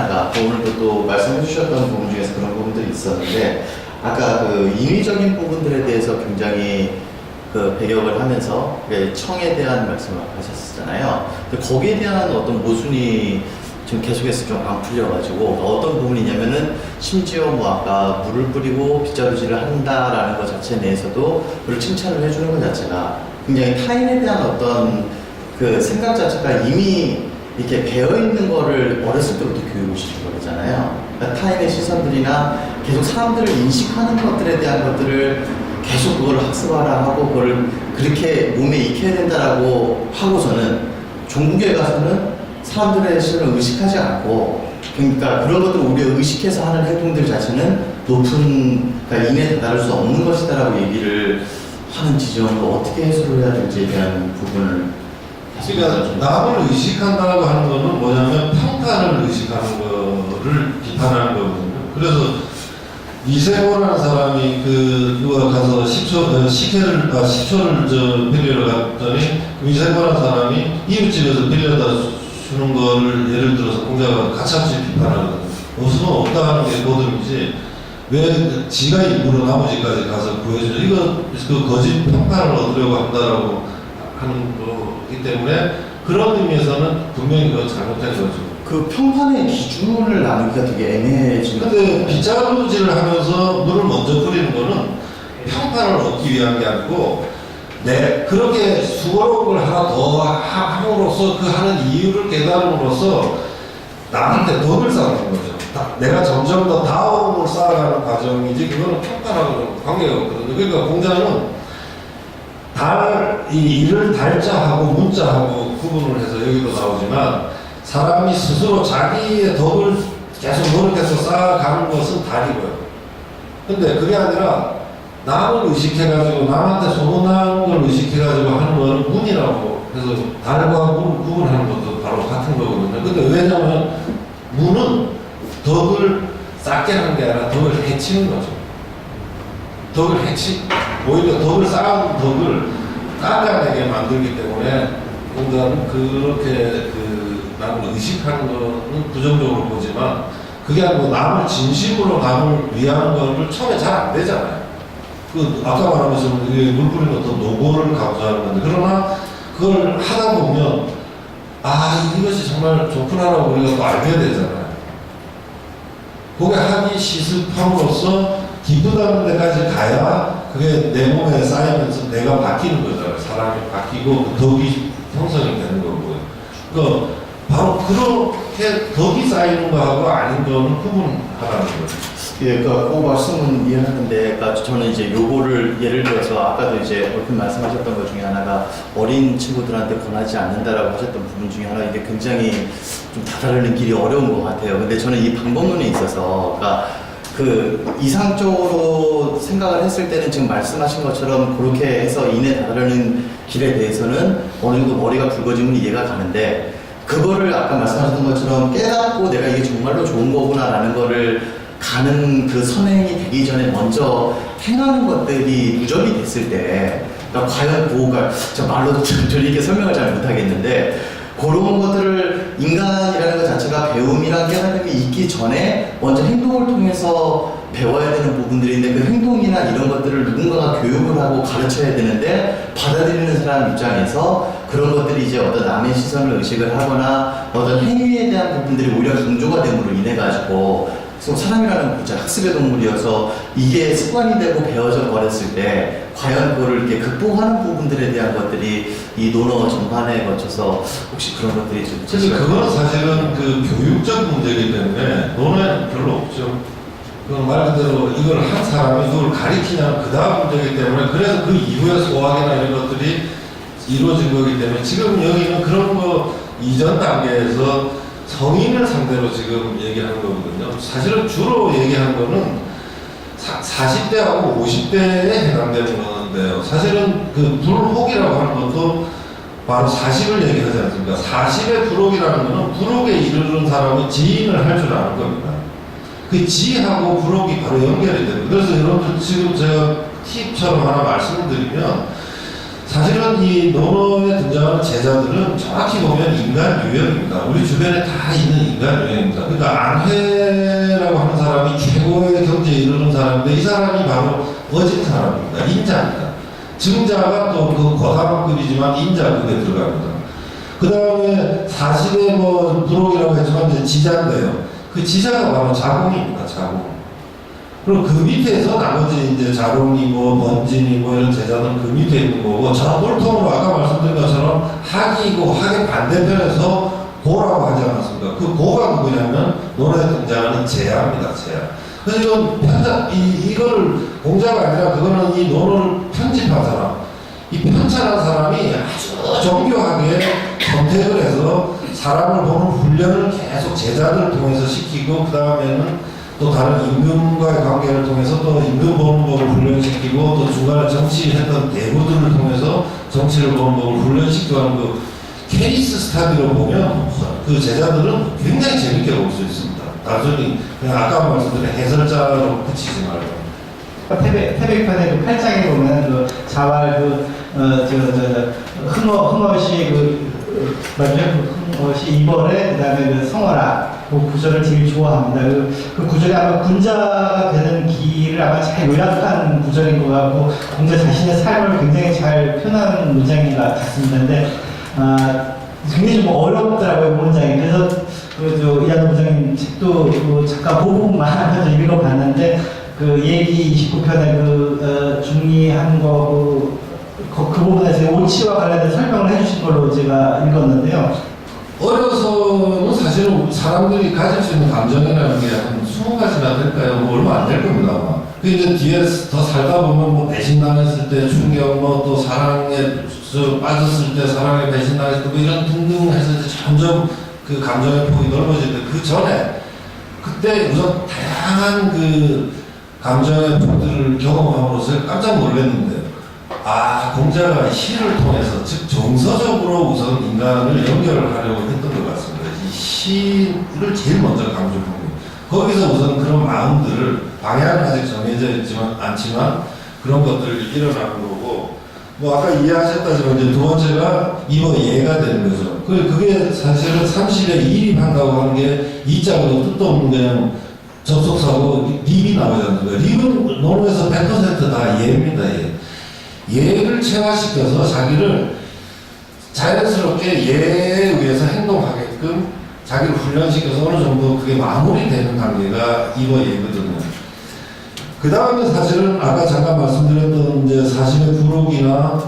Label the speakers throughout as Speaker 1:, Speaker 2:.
Speaker 1: 하나가 또 오늘도 또 말씀해 주셨던 부분 중에서 그런 부분들이 있었는데 아까 그 인위적인 부분들에 대해서 굉장히 그 배격을 하면서 그 청에 대한 말씀을 하셨잖아요. 근데 거기에 대한 어떤 모순이 지금 계속해서 좀 안 풀려가지고 어떤 부분이냐면은 심지어 뭐 아까 물을 뿌리고 빗자루질을 한다라는 것 자체 내에서도 그걸 칭찬을 해주는 것 자체가 굉장히 타인에 대한 어떤 그 생각 자체가 이미 이렇게 배어 있는 거를 어렸을 때부터 교육을 시킨 거잖아요. 그러니까 타인의 시선들이나 계속 사람들을 인식하는 것들에 대한 것들을 계속 그걸 학습하라 하고 그걸 그렇게 몸에 익혀야 된다라고 하고서는 종국에 가서는 사람들의 시선을 의식하지 않고 그러니까 그런 것들을 우리가 의식해서 하는 행동들 자체는 높은 그러니까 인에 다다를 수 없는 것이다라고 얘기를 하는 지점을 어떻게 해소를 해야 될지에 대한 부분을
Speaker 2: 그러니까 남을 의식한다고 하는 거는 뭐냐면 평판을 의식하는 거를 비판하는 거거든요. 그래서 이세호라는 사람이 그 누가 가서 10초 어, 식혜를 아 10초를 저 빌리러 갔더니 그 이세호라는 사람이 이웃집에서 빌려다 주는 거를 예를 들어서 공자가 가차없이 비판하거든요. 없으면 없다 하는 게 거듭이지 왜 지가 일부러 나머지까지 가서 구해주죠? 이거 그 거짓 평판을 얻으려고 한다라고 하는 거 기 때문에 그런 의미에서는 분명히 그건 잘못된 거죠.
Speaker 1: 그 평판의 기준을 나누기가 되게 애매해진 것
Speaker 2: 근데. 빗자루질을 하면서 물을 먼저 뿌리는 거는 평판을 얻기 위한 게 아니고 내 그렇게 수고로운 걸 하나 더 하- 함으로써 그 하는 이유를 깨달음으로써 나한테 덕을 쌓는 거죠. 다- 내가 점점 더 다음을 쌓아가는 과정이지 그거는 평판하고는 관계가 없거든요. 그러니까 공자는 달, 이 일을 달자하고 문자하고 구분을 해서 여기도 나오지만 사람이 스스로 자기의 덕을 계속 노력해서 쌓아가는 것은 달이고요. 근데 그게 아니라 남을 의식해가지고 남한테 소문나는 걸 의식해가지고 하는 거는 문이라고 그래서 달과 문 구분하는 것도 바로 같은 거거든요. 근데 왜냐면 문은 덕을 쌓게 하는 게 아니라 덕을 해치는 거죠. 덕을 해치, 오히려 덕을 쌓은 덕을 깎아내게 만들기 때문에 공자는 그렇게 그 남을 의식하는 거는 부정적으로 보지만 그게 아니고 남을 진심으로 남을 위하는 거를 처음에 잘 안 되잖아요. 그 아까 말한 것처럼 이게 물 뿌리는 어떤 노고를 강조하는 건데 그러나 그걸 하다 보면 아 이것이 정말 좋구나라고 우리가 또 알게 되잖아요. 그게 하기 시습함으로써 기쁘다는 데까지 가야 그게 내 몸에 쌓이면서 내가 바뀌는 거잖아요. 사람이 바뀌고 그 덕이 형성이 되는 거고요. 그러니까 바로 그렇게 덕이 쌓이는 거하고 아닌 거는 구분하라는 거죠.
Speaker 1: 예, 그러니까 그 말씀은 이해하는데, 그러니까 저는 이제 요거를 예를 들어서 아까도 이제 얼핏 말씀하셨던 것 중에 하나가 어린 친구들한테 권하지 않는다라고 하셨던 부분 중에 하나 이게 굉장히 좀 다다르는 길이 어려운 것 같아요. 근데 저는 이 방법론에 있어서, 그러니까 그 이상적으로 생각을 했을 때는 지금 말씀하신 것처럼 그렇게 해서 인에 다다르는 길에 대해서는 어느 정도 머리가 굵어지면 이해가 가는데 그거를 아까 말씀하셨던 것처럼 깨닫고 내가 이게 정말로 좋은 거구나라는 거를 가는 그 선행이 되기 전에 먼저 행하는 것들이 누적이 됐을 때, 그러니까 과연 그거가, 저 말로 좀 이렇게 설명을 잘 못하겠는데, 그런 것들을 인간이라는 것 자체가 배움이란 깨달음이 있기 전에 먼저 행동을 통해서 배워야 되는 부분들인데 그 행동이나 이런 것들을 누군가가 교육을 하고 가르쳐야 되는데 받아들이는 사람 입장에서 그런 것들이 이제 어떤 남의 시선을 의식을 하거나 어떤 행위에 대한 부분들이 오히려 강조가 됨으로 인해 가지고 사람이라는 진짜 학습의 동물이어서 이게 습관이 되고 배워져 버렸을 때 과연 그거를 이렇게 극복하는 부분들에 대한 것들이 이 논어 전반에 거쳐서 혹시 그런 것들이 좀
Speaker 2: 근데 그거는 사실은 그 교육적 문제이기 때문에 논에는 별로 없죠. 그말 그대로 이걸 한 사람이 이걸 가리키냐는 그 다음 문제이기 때문에 그래서 그 이후에 소화기나 이런 것들이 이루어진 거기 때문에 지금 여기는 그런 거 이전 단계에서 성인을 상대로 지금 얘기하는 거거든요. 사실은 주로 얘기한 거는 사, 40대하고 50대에 해당되는 건데요. 사실은 그 불혹이라고 하는 것도 바로 40을 얘기하지 않습니까? 40의 불혹이라는 거는 불혹에 이르는 사람은 지인을 할 줄 아는 겁니다. 그 지하고 불혹이 바로 연결이 됩니다. 그래서 여러분들 지금 제가 팁처럼 하나 말씀을 드리면 사실은 이 논어에 등장하는 제자들은 정확히 보면 인간 유형입니다. 우리 주변에 다 있는 인간 유형입니다. 그러니까 안회라고 하는 사람이 최고의 경제에 이르는 사람인데 이 사람이 바로 어진 사람입니다. 인자입니다. 증자가 또 그 고사관급이지만 인자급에 들어갑니다. 그 다음에 사실의 뭐 부록이라고 했지만 지자인데요. 그 지자가 바로 자궁입니다. 자궁. 그리고 그 밑에서 나머지 이제 자롱이고 먼지니 뭐 이런 제자는 그 밑에 있는 거고 저 꼴통으로 아까 말씀드린 것처럼 학이고 학의 반대편에서 고라고 하지 않았습니까? 그 고가 누구냐면 노래에 등장하는 제야입니다. 제야. 그래서 이건 편자 이 이거를 공자가 아니라 그거는 이 논어를 사람, 이 편찬한 사람이 아주 정교하게 선택을 해서 사람을 보는 훈련을 계속 제자들을 통해서 시키고 그 다음에는 또 다른 임금과의 관계를 통해서 또 임금 보는 법을 훈련시키고 또 중간에 정치했던 대부들을 통해서 정치를 보는 법을 훈련시키고 하는 그 케이스 스타디로 보면 그 제자들은 굉장히 재밌게 볼 수 있습니다. 단순히 그냥 아까 말씀드린 해설자로 그치지 말고.
Speaker 3: 태백, 태백편의 그 8장에 보면 그 자활 그, 어, 저, 저, 저, 흥어, 흥어시 그? 그 흥어시 이벌에 그 다음에 그 성어라 그 구절을 되게 좋아합니다. 그, 그 구절이 아마 군자가 되는 길을 아마 잘 요약한 구절인 것 같고 공자 자신의 삶을 굉장히 잘 표현한 문장인 것 같습니다. 근데, 아, 굉장히 좀 어렵더라고요, 문장이. 그래서 그, 저, 이하도 부장님 책도 그 잠깐 보고만 하면서 읽어봤는데, 그 얘기 29편에 그 어, 중리한 거, 그, 그, 그 부분에서 오치와 관련된 설명을 해주신 걸로 제가 읽었는데요.
Speaker 2: 어려서는 사실은 사람들이 가질 수 있는 감정이라는 게 한 20가지나 될까요? 뭐 얼마 안 될 겁니다. 아마. 그 이제 뒤에 더 살다 보면 뭐 배신당했을 때 충격, 뭐 또 사랑에 저 빠졌을 때 사랑에 배신당했을 때 뭐 이런 등등 해서 점점 그 감정의 폭이 넓어질 때그 전에 그때 우선 다양한 그 감정의 폭들을 경험함으로써 깜짝 놀랐는데 아, 공자가 시를 통해서, 즉, 정서적으로 우선 인간을 연결을 하려고 했던 것 같습니다. 이 시를 제일 먼저 강조하고, 거기서 우선 그런 마음들을, 방향은 아직 정해져 있지만, 않지만, 그런 것들을 일어나는 거고, 뭐, 아까 이해하셨다지만, 이제 두 번째가 이거 예가 되는 거죠. 그, 그게 사실은 30에 일입한다고 하는 게, 이자고도 뜻도 없는 그냥 접속사고, 립이 나오잖아요. 립은 논어에서 100%다 예입니다, 예. 예를 체화시켜서 자기를 자연스럽게 예에 의해서 행동하게끔 자기를 훈련시켜서 어느 정도 그게 마무리되는 단계가 이거 예거든요. 그 다음에 사실은 아까 잠깐 말씀드렸던 이제 40의 부록이나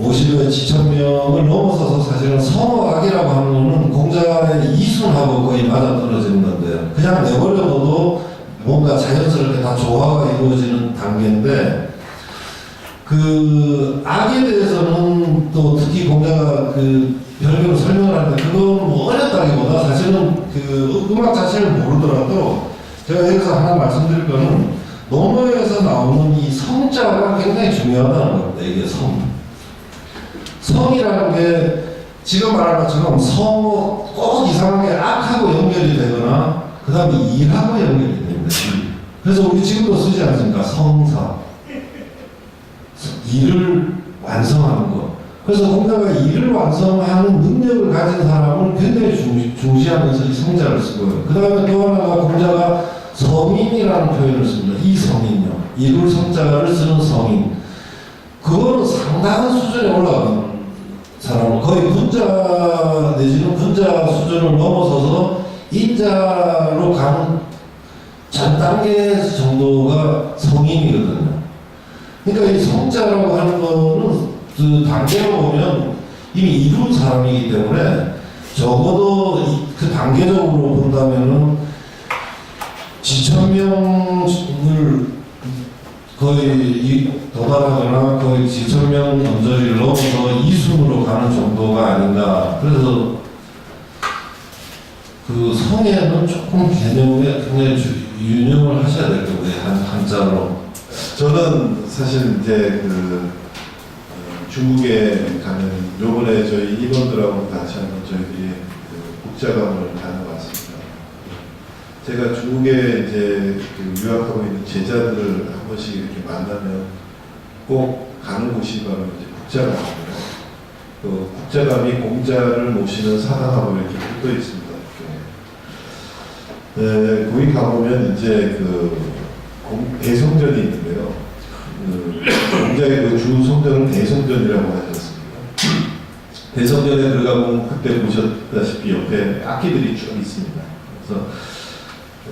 Speaker 2: 50의 지천명을 넘어서서 사실은 성어학이라고 하는 거는 공자의 이순하고 거의 맞아떨어지는 건데요. 그냥 내버려둬도 뭔가 자연스럽게 다 조화가 이루어지는 단계인데 그 악에 대해서는 또 특히 공자가 그 별개로 설명을 하는데 그건 뭐 어렵다기보다 사실은 그 음악 자체를 모르더라도 제가 여기서 하나 말씀드릴 거는 논어에서 나오는 이 성자가 굉장히 중요하다는 겁니다. 이게 성. 성이라는 게 지금 말한 것처럼 성우 꼭 이상하게 악하고 연결이 되거나 그 다음에 일하고 연결이 됩니다. 일. 그래서 우리 지금도 쓰지 않습니까? 성사. 일을 완성하는 것. 그래서 공자가 일을 완성하는 능력을 가진 사람을 굉장히 중시, 중시하면서 이 성자를 쓰고요. 그 다음에 또 하나가 공자가 성인이라는 표현을 씁니다. 이 성인요. 이룰 성자를 쓰는 성인. 그거는 상당한 수준에 올라가는 사람은 거의 분자 내지는 분자 수준을 넘어서서 인자로 가는 전 단계 정도가 성인이거든요. 그러니까 이 성자라고 하는 거는 그 단계로 보면 이미 이룬 사람이기 때문에 적어도 이- 그 단계적으로 본다면은 지천명을 거의 이- 도달하거나 거의 지천명 언저리를 넘어서 이순으로 가는 정도가 아닌가. 그래서 그 성에는 조금 개념에 굉장히 주- 유념을 하셔야 될 거고요. 한, 한자로.
Speaker 4: 저는 사실 이제 그 어, 중국에 가는 요번에 저희 임원들하고 같이 한번 저희들이 그 국자감을 가는. 제가 중국에 이제 그 유학하고 있는 제자들을 한 번씩 이렇게 만나면 꼭 가는 곳이 바로 이제 국자감이에요. 그 국자감이 공자를 모시는 사당하고 이렇게 붙어 있습니다. 이렇게. 네, 거기 가보면 이제 그 공- 대성전이 있는데요. 그 공자의 그 주 성전을 대성전이라고 하지 않습니까? 대성전에 들어가보면 그때 보셨다시피 옆에 악기들이 쭉 있습니다. 그래서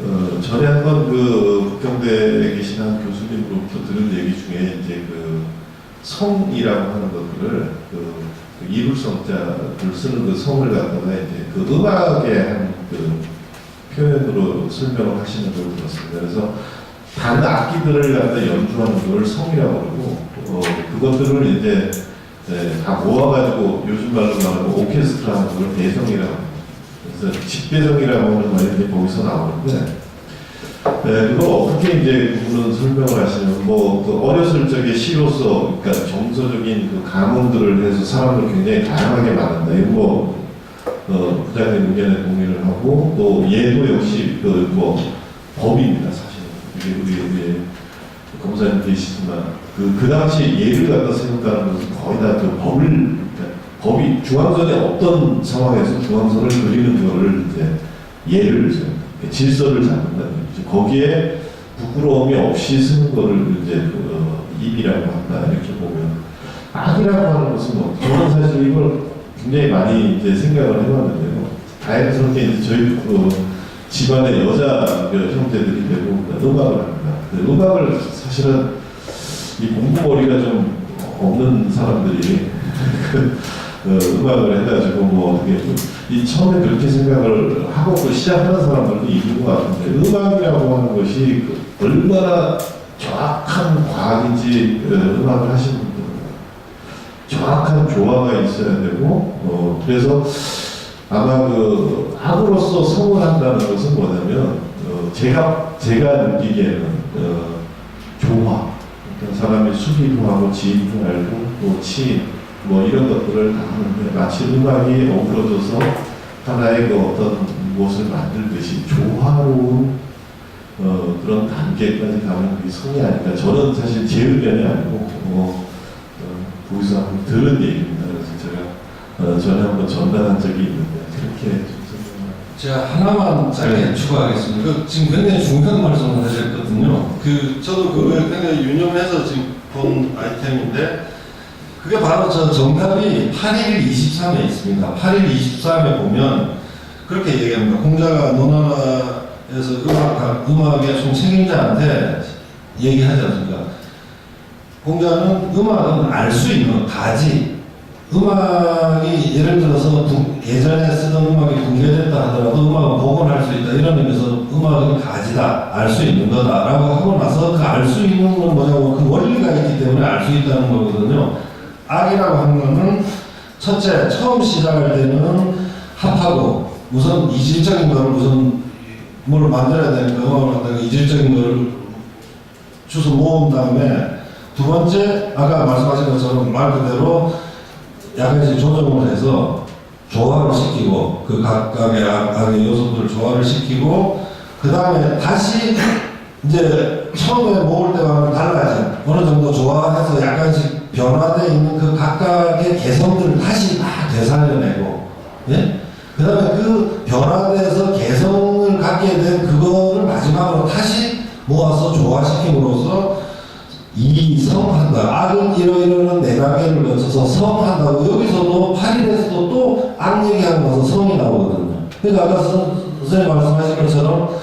Speaker 4: 어, 전에 한번 그 북경대에 계신 한 교수님으로부터 들은 얘기 중에 이제 그 성이라고 하는 것들을 그, 그 이불성자를 쓰는 그 성을 갖다가 이제 그 음악의 한그 표현으로 설명을 하시는 걸 들었습니다. 그래서 다른 악기들을 갖다 연주하는 걸 성이라고 그러고 어, 그것들을 이제 네, 다 모아가지고 요즘 말로 말하면 오케스트라 하는 걸 대성이라고 합니다. 그래서 집대성이라고 하는 말이 이제 거기서 나오는데 네, 그걸 어떻게 이제 그분은 설명을 하시냐면 뭐그 어렸을 적에 시로서 그러니까 정서적인 그 감흥들을 해서 사람을 굉장히 다양하게 만든다. 이거 뭐 어, 부장님 의견에 동의를 하고 또 얘도 역시 그 뭐 법입니다 사실. 이게 우리 우리 검사님 계시지만 그, 그 당시 예를 갖다 세웠다는 것은 거의 다 그 법을 법이 중앙선에 어떤 상황에서 중앙선을 그리는 거를 이제 예를 세운다. 질서를 잡는다는 거죠. 거기에 부끄러움이 없이 쓰는 거를 이제 그 어, 입이라고 한다 이렇게 보면 악이라고 하는 것은 뭐 저는 사실 이걸 굉장히 많이 이제 생각을 해봤는데요. 다행스럽게 이제 저희 그 집안의 여자 그 형제들이 대부분 다 음악을 합니다. 근데 음악을 사실은 이 공부머리가 좀 없는 사람들이 어, 음악을 해가지고 뭐 어떻게 이 처음에 그렇게 생각을 하고 그 시작하는 사람들도 있는 것 같은데 음악이라고 하는 것이 그 얼마나 정확한 과학인지 어, 음악을 하시는 분들. 정확한 조화가 있어야 되고 어, 그래서 아마 그 악으로서 성공한다는 것은 뭐냐면 어, 제가 제가 느끼기에는 어, 조화. 어떤 사람이 수기도 하고 지휘도 알고 또 치, 뭐 이런 것들을 다 하는데 마치 음악이 어우러져서 하나의 그 어떤 무엇을 만들듯이 조화로운 어, 그런 단계까지 가면 그게 성이 아닐까. 저는 사실 제 의견이 아니고 어, 어, 거기서 한번 들은 얘기입니다. 그래서 제가 어, 전에 한번 전달한 적이 있는데 그렇게.
Speaker 2: 제가 하나만 짧게 추가하겠습니다. 그 지금 굉장히 중요한 말씀을 하셨거든요. 그 저도 그걸 굉장히 유념해서 지금 본 아이템인데 그게 바로 저 정답이 8일 23에 있습니다. 8일 23에 보면 그렇게 얘기합니다. 공자가 논하나에서 음악, 음악의 총 책임자한테 얘기하지 않습니까? 공자는 음악은 알 수 있는 가지 음악이 예를 들어서 분- 예전에 쓰던 음악이 붕괴됐다 하더라도 음악은 복원할 수 있다 이런 의미에서 음악은 가지다 알 수 있는 거다 라고 하고 나서 그 알 수 있는 건 뭐냐고 그 원리가 있기 때문에 알 수 있다는 거거든요 악이라고 하는 거는 첫째 처음 시작할 때는 합하고 우선 이질적인 거를 우선 뭘 만들어야 되니까 음악을 만들고 이질적인 거를 주소 모은 다음에 두 번째 아까 말씀하신 것처럼 말 그대로 약간씩 조정을 해서 조화를 시키고 그 각각의 악- 악의 요소들을 조화를 시키고 그 다음에 다시 이제 처음에 모을 때와는 달라진 어느 정도 조화해서 약간씩 변화되어 있는 그 각각의 개성들을 다시 막 되살려내고 예? 그 다음에 그 변화돼서 개성을 갖게 된 그거를 마지막으로 다시 모아서 조화시킴으로써 이 성한다. 악은 이러이러는 네 단계를 거쳐서 성한다고 여기서도 8일에서도 또 악 얘기하는 것은 성이 나오거든요. 그러니까 아까 선, 선생님 말씀하신 것처럼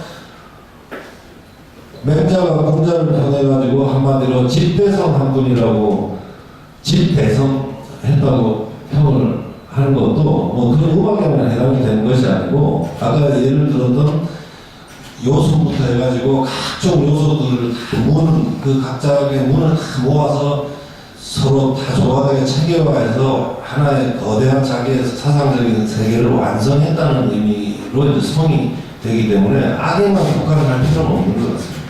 Speaker 2: 맹자가 공자를 통해가지고 한마디로 집대성 한 분이라고 집대성 했다고 평을 하는 것도 뭐 그런 음악에만 해당이 되는 것이 아니고 아까 예를 들었던 요소부터 해가지고 각종 요소들을 다 문, 그 각자의 문을 다 모아서 서로 다 조화되게 체계화해서 하나의 거대한 자기의 사상적인 세계를 완성했다는 의미로 이제 성이 되기 때문에 악에만 국한을 할 필요는 없는 것 같습니다.